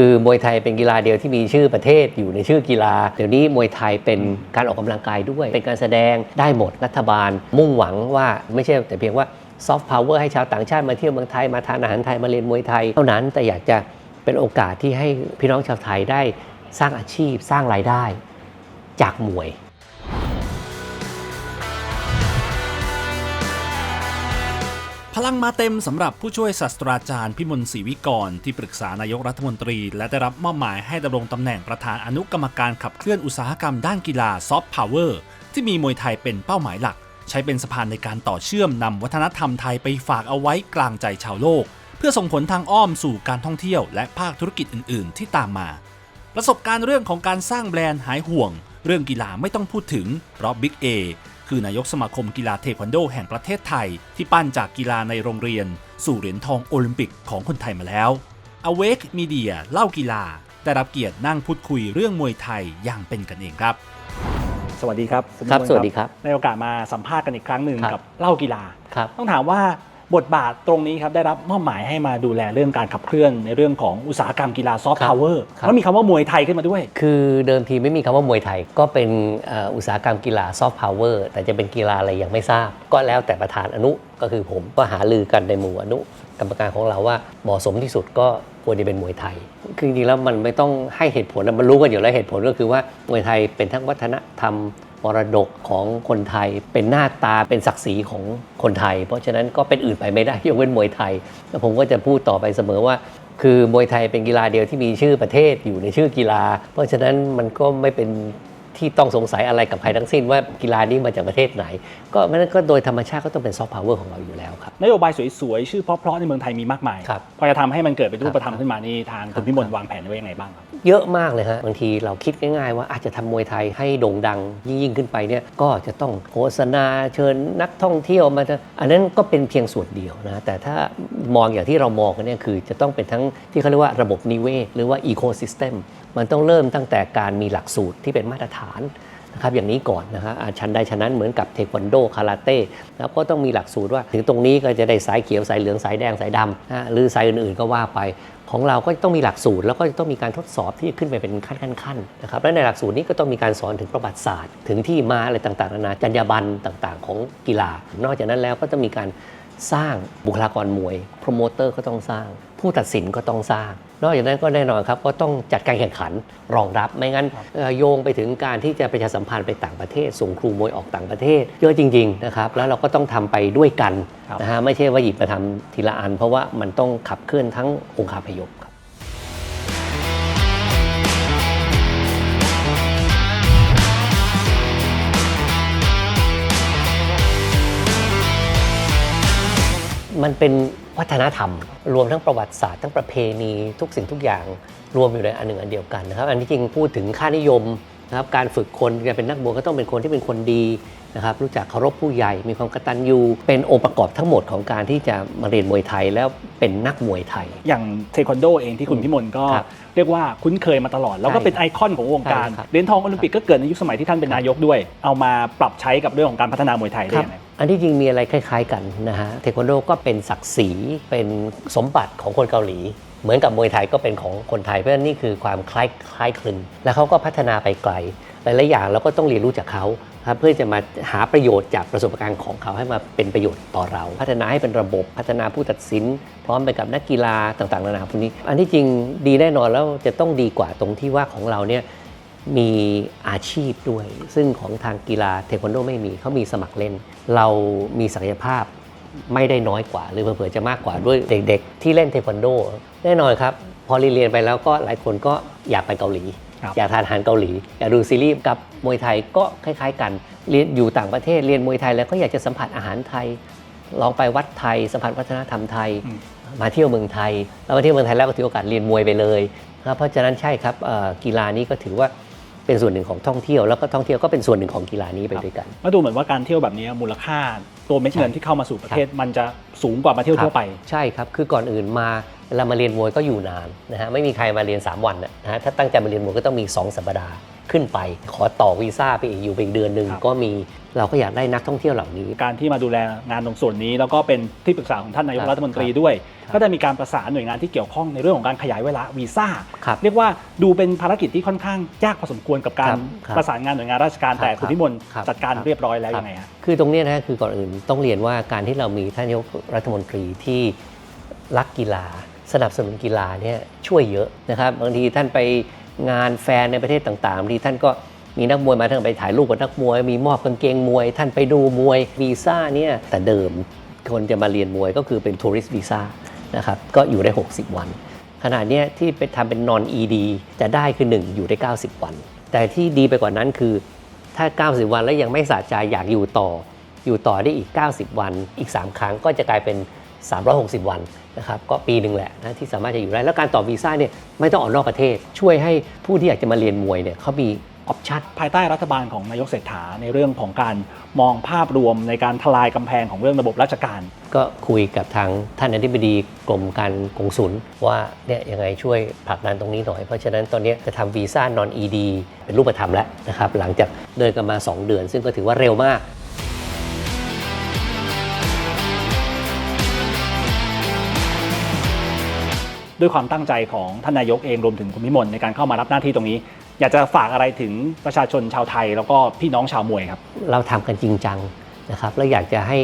คือมวยไทยเป็นกีฬาเดียวที่มีชื่อประเทศอยู่ในชื่อกีฬา เดี๋ยวนี้มวยไทยเป็นการออกกำลังกายด้วย เป็นการแสดงได้หมดรัฐบาล มุ่งหวังว่าไม่ใช่แต่เพียงว่าซอฟต์พาวเวอร์ให้ชาวต่างชาติมาเที่ยวเมืองไทยมาทานอาหารไทยมาเรียนมวยไทย เท่านั้นแต่อยากจะเป็นโอกาสที่ให้พี่น้องชาวไทยได้สร้างอาชีพสร้างรายได้จากมวย พลังมาเต็มสำหรับผู้ช่วยศาสตราจารย์พิมลศรีวิกร ที่ปรึกษานายกรัฐมนตรี และได้รับมอบหมายให้ดำรงตำแหน่งประธานอนุกรรมการขับเคลื่อนอุตสาหกรรมด้านกีฬาซอฟต์พาวเวอร์ที่มีมวยไทยเป็นเป้าหมายหลัก ใช้เป็นสะพานในการต่อเชื่อมนำวัฒนธรรมไทยไปฝากเอาไว้กลางใจชาวโลก เพื่อส่งผลทางอ้อมสู่การท่องเที่ยว และภาคธุรกิจอื่น ๆ ที่ตามมา ประสบการณ์เรื่องของการสร้างแบรนด์หายห่วง เรื่องกีฬาไม่ต้องพูดถึงเพราะบิ๊กเอ คือนายกสมาคมกีฬาเทควันโดแห่งประเทศไทย ที่ปั้นจากกีฬาในโรงเรียน สู่เหรียญทองโอลิมปิกของคนไทยมาแล้ว Awake Media เล่ากีฬาได้รับเกียรตินั่งพูดคุยเรื่องมวยไทยอย่างเป็นกันเองครับ สวัสดีครับณครับมนสวัสดีครับในโอกาสมาสัมภาษณ์กันอีกครั้งหนึ่งครับ กับเล่ากีฬา ครับ ต้องถามว่า บทบาทตรงนี้ครับได้รับมอบหมายให้มาดูแลเรื่องการขับเคลื่อนในเรื่องของอุตสาหกรรมกีฬาซอฟต์ครับพาวเวอร์ครับแล้วมีคำว่ามวยไทยขึ้นมาด้วย คือเดิมทีไม่มีคำว่ามวยไทย ก็เป็นเอ่ออุตสาหกรรมกีฬาซอฟต์พาวเวอร์แต่จะเป็นกีฬาอะไรยังไม่ทราบ ก็แล้วแต่ประธานอนุก็คือผมก็หาลือกันในหมู่อนุกรรมการของเราว่าเหมาะสมที่สุดก็ควรจะเป็นมวยไทย คือจริงๆแล้วมันไม่ต้องให้เหตุผลนะมันรู้กันอยู่แล้วเหตุผลก็คือว่ามวยไทยเป็นทั้งวัฒนธรรม มรดกของคนไทย เป็นหน้าตาเป็นศักดิ์ศรีของคนไทย เพราะฉะนั้นก็เป็นอื่นไปไม่ได้ยกเว้นมวยไทยแล้วผมก็จะพูดต่อไปเสมอว่า คือมวยไทยเป็นกีฬาเดียวที่มีชื่อประเทศอยู่ในชื่อกีฬา เพราะฉะนั้นมันก็ไม่เป็น ที่ต้องสงสัยอะไรกับใครทั้งสิ้นว่ากีฬานี้มาจากประเทศไหน ก็เพราะฉะนั้นก็โดยธรรมชาติก็ต้องเป็นซอฟต์พาวเวอร์ของเราอยู่แล้วครับนโยบายสวยๆ ชื่อเพราะๆในเมืองไทยมีมากมายครับพอจะทำให้มันเกิดเป็นรูปธรรมครับขึ้นมานี่ทางครัคุบณพิมลวางแผนไว้ยังไงบ้างครับเยอะมากเลยฮะบางทีเราคิดง่ายๆว่าอาจจะทำมวยไทยให้โด่งดังยิ่งๆขึ้นไปเนี่ยก็จะต้องโฆษณาเชิญนักท่องเที่ยวมาจะอันนั้นก็เป็นเพียงส่วนเดียวนะแต่ถ้ามองอย่างที่เรามองกันเนี่ยคือจะต้องเป็นทั้งที่เขาเรียกว่าระบบนิเวศหรือว่าอีโคซิสเต็มมันต้องเริ่มตั้งแต่การมีหลักสูตรที่เป็นมาตรฐานนะครับอย่างนี้ก่อนนะฮะชั้นใดชั้นนั้นเหมือนกับเทควันโดคาราเต้นะครับก็ต้องมีหลักสูตรว่า ถึงตรงนี้ก็จะได้สายเขียวสายเหลืองสายแดงสายดำนะหรือสายอื่นๆก็ว่าไป ของเราก็ต้องมีหลักสูตร แล้วก็จะต้องมีการทดสอบที่ขึ้นไปเป็นขั้นๆนะครับและในหลักสูตรนี้ก็ต้องมีการสอนถึงประวัติศาสตร์ ถึงที่มาอะไรต่างๆนานาจรรยาบรรณต่างๆ ของกีฬา นอกจากนั้นแล้วก็จะมีการสร้างบุคลากรมวยโปรโมเตอร์ก็ต้องสร้าง ผู้ตัดสินก็ต้องสร้าง นอกจากนั้นก็แน่นอนครับก็ต้องจัดการแข่งขันรองรับไม่งั้นเอ่อโยงไปถึงการที่จะประชาสัมพันธ์ไปต่างประเทศ ส่งครูมวยออกต่างประเทศ เยอะจริงๆนะครับแล้วเราก็ต้องทำไปด้วยกันครับนะฮะไม่ใช่ว่าหยิบมาทำทีละอัน เพราะว่ามันต้องขับเคลื่อนทั้งองค์คาพยพ มันเป็นวัฒนธรรม รวมทั้งประวัติศาสตร์ทั้งประเพณีทุกสิ่งทุกอย่างรวมอยู่ในอันหนึ่งอันเดียวกันนะครับ อันที่จริงพูดถึงค่านิยม นะครับการฝึกคนการเป็นนักมวยก็ต้องเป็นคนที่เป็นคนดีนะครับรู้จักเคารพผู้ใหญ่มีความกตัญญูเป็นองค์ประกอบทั้งหมดของการที่จะมาเรียนมวยไทยแล้วเป็นนักมวยไทย อย่างเทควันโดเองที่คุณพิมลก็ครับเรียกว่าคุ้นเคยมาตลอด แล้วก็เป็นไอคอนของวงการใช่ครับ เหรียญทองโอลิมปิกก็เกิดในยุคสมัยที่ท่านเป็นนายกด้วย เอามาปรับใช้กับเรื่องของการพัฒนามวยไทยได้ยังไง อันที่จริงมีอะไรคล้าย ๆ กันนะฮะ เทควันโดก็เป็นศักดิ์ศรีเป็นสมบัติของคนเกาหลี เหมือนกับมวยไทยก็เป็นของคนไทยเพราะฉะนั้นนี่คือความคล้ายคล้ายคลึงแล้วเขาก็พัฒนาไปไกลหลายๆอย่างเราก็ต้องเรียนรู้จากเขาครับเพื่อจะมาหาประโยชน์จากประสบการณ์ของเขาให้มาเป็นประโยชน์ต่อเรา พัฒนาให้เป็นระบบพัฒนาผู้ตัดสิน พร้อมไปกับนักกีฬาต่างๆนานาพวกนี้ อันที่จริงดีแน่นอนแล้วจะต้องดีกว่าตรงที่ว่าของเราเนี่ยมีอาชีพด้วย ซึ่งของทางกีฬาเทควันโดไม่มีเขามีสมัครเล่น เรามีศักยภาพ ไม่ได้น้อยกว่า หรือเผื่อๆจะมากกว่าด้วยเด็กๆ ที่เล่นเทควันโด แน่นอนครับ พอเรียนๆไปแล้วก็หลายคนก็อยากไปเกาหลีครับอยากทานอาหารเกาหลี อยากดูซีรีส์กับมวยไทยก็คล้าย ๆ กันเรียนอยู่ต่างประเทศเรียนมวยไทยแล้วก็อยากจะสัมผัสอาหารไทย ลองไปวัดไทยสัมผัสวัฒนธรรมไทยอืมมาเที่ยวเมืองไทย แล้วมาเที่ยวเมืองไทยแล้วก็ถือโอกาสเรียนมวยไปเลยนะครับเพราะฉะนั้นใช่ครับเอ่อกีฬานี้ก็ถือว่า เป็นส่วนหนึ่งของท่องเที่ยวแล้วก็ท่องเที่ยวก็เป็นส่วนหนึ่งของกีฬานี้ไปด้วยกันก็ดูเหมือนว่าการเที่ยวแบบนี้มูลค่า ตัวเม็ดเงินที่เข้ามาสู่ประเทศมันจะสูงกว่ามาเที่ยวทั่วไป ใช่ครับ คือก่อนอื่นมาเวลามาเรียนมวยก็อยู่นานนะฮะไม่มีใครมาเรียน 3 วันนะฮะถ้าตั้งใจมาเรียนมวยก็ต้องมี 2 สัปดาห์ ขึ้นไป ขอต่อวีซ่าไปอีกอยู่ไปอีกเดือนหนึ่งครับก็มีเราก็อยากได้นักท่องเที่ยวเหล่านี้ การที่มาดูแลงานตรงส่วนนี้ แล้วก็เป็นที่ปรึกษาของท่านนายคกรับรัฐมนตรีครับด้วยครับก็ได้มีการประสานหน่วยงานที่เกี่ยวข้องในเรื่องของการขยายเวลาวีซ่าครับเรียกว่าดูเป็นภารกิจที่ค่อนข้างยากพอสมควรกับการครับครับประสานงานหน่วยงานราชการครับแต่คุณพิมลครับจัดการครับเรียบร้อยแล้วครับยังไงฮะคือตรงเนี้ยนะคือก่อนอื่นต้องเรียนว่าการที่เรามีท่านนายกรัฐมนตรีที่รักกีฬาสนับสนุนกีฬาเนี่ยช่วยเยอะนะครับบางทีท่านไป งานแฟนในประเทศต่างๆที่ท่านก็มีนักมวยมาท่านไปถ่ายรูปกับนักมวย มีมอบกางเกงมวย ท่านไปดูมวยวีซ่าเนี่ยแต่เดิมคนจะมาเรียนมวยก็คือเป็นทัวริสต์วีซ่านะครับก็อยู่ได้ 60 วัน ขณะนี้ที่ไปทำเป็น non ED จะได้คือ 1 อยู่ได้ 90 วัน แต่ที่ดีไปกว่านั้นคือ ถ้า 90 วันแล้วยังไม่สะใจอยากอยู่ต่อ อยู่ต่อได้อีก 90 วันอีก 3 ครั้งก็จะกลายเป็น 360 วันนะครับก็ปีหนึ่งแหละนะที่สามารถจะอยู่ได้ แล้วการต่อวีซ่าเนี่ยไม่ต้องออกนอกประเทศ ช่วยให้ผู้ที่อยากจะมาเรียนมวยเนี่ยเขามีออปชั่นภายใต้รัฐบาลของนายกเศรษฐาในเรื่องของการมองภาพรวมในการทลายกำแพงของเรื่องระบบราชการ ก็คุยกับทางท่านอธิบดีกรมการกงสุลว่าเนี่ยยังไงช่วยผลักดันตรงนี้หน่อย เพราะฉะนั้นตอนนี้จะทำวีซ่านอน ED เป็นรูปธรรมแล้วนะครับหลังจากเดินกันมา 2 เดือน ซึ่งก็ถือว่าเร็วมาก ด้วยความตั้งใจของท่านนายกเองรวมถึงคุณพิมลในการเข้ามารับหน้าที่ตรงนี้ อยากจะฝากอะไรถึงประชาชนชาวไทย แล้วก็พี่น้องชาวมวยครับ เราทำกันจริงจังนะครับแล้วอยากจะให้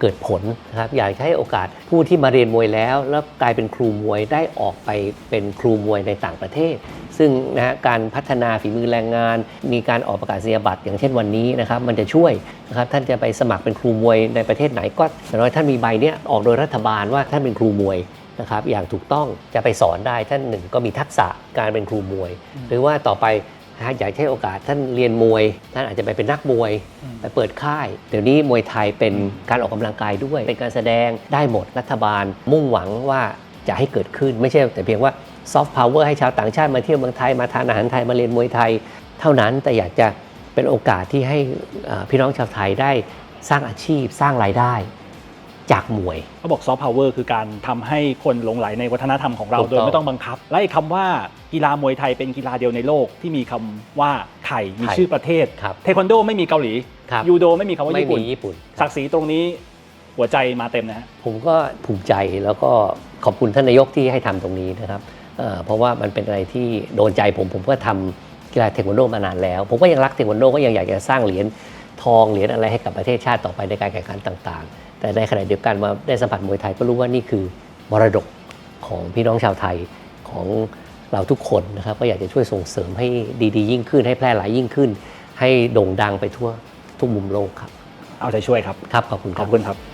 เกิดผลนะครับอยากให้โอกาสผู้ที่มาเรียนมวยแล้ว แล้วกลายเป็นครูมวยได้ออกไปเป็นครูมวยในต่างประเทศ ซึ่งนะฮะการพัฒนาฝีมือแรงงาน มีการออกประกาศนียบัตรอย่างเช่นวันนี้นะครับมันจะช่วยนะครับท่านจะไปสมัครเป็นครูมวยในประเทศไหนก็อย่างน้อยท่านมีใบเนี้ยออกโดยรัฐบาลว่าท่านเป็นครูมวย นะครับอย่างถูกต้องจะไปสอนได้ท่านหนึ่งก็มีทักษะการเป็นครูมวย หรือว่าต่อไปนะฮะอยากให้โอกาสท่านเรียนมวย ท่านอาจจะไปเป็นนักมวย ไปเปิดค่าย เดี๋ยวนี้มวยไทยเป็นการออกกำลังกายด้วย เป็นการแสดงได้หมดรัฐบาล มุ่งหวังว่าจะให้เกิดขึ้นไม่ใช่แต่เพียงว่าซอฟต์พาวเวอร์ให้ชาวต่างชาติมาเที่ยวเมืองไทยมาทานอาหารไทยมาเรียนมวยไทย เท่านั้นแต่อยากจะเป็นโอกาสที่ให้อ่าพี่น้องชาวไทยได้สร้างอาชีพสร้างรายได้ จากมวย เขาบอกซอฟต์พาวเวอร์คือการทำให้คนหลงไหลในวัฒนธรรมของเราถูกต้องโดยไม่ต้องบังคับ และอีกคำว่ากีฬามวยไทยเป็นกีฬาเดียวในโลกที่มีคำว่าไทยมีชื่อประเทศ ครับเทควันโดไม่มีเกาหลี ครับ ยูโดไม่มีคำว่าไม่ญี่ปุ่น มีญี่ปุ่น ศักดิ์ศรีตรงนี้หัวใจมาเต็มนะฮะ ผมก็ภูมิใจแล้วก็ขอบคุณท่านนายกที่ให้ทำตรงนี้นะครับเอ่อเพราะว่ามันเป็นอะไรที่โดนใจผมผมก็ทำกีฬาเทควันโดมานานแล้ว ผมก็ยังรักเทควันโดก็ยังอยากจะสร้างเหรียญทองเหรียญอะไรให้กับประเทศชาติต่อไปในการแข่งขันต่างๆ แต่ในขณะเดียวกันมาได้สัมผัสมวยไทยก็รู้ว่านี่คือมรดกของพี่น้องชาวไทยของเราทุกคนนะครับก็อยากจะช่วยส่งเสริมให้ดีๆ ยิ่งขึ้น ให้แพร่หลายยิ่งขึ้น ให้โด่งดังไปทั่วทุกมุมโลกครับ เอาใจช่วยครับ ครับขอบคุณคขรัอบบคุณครับ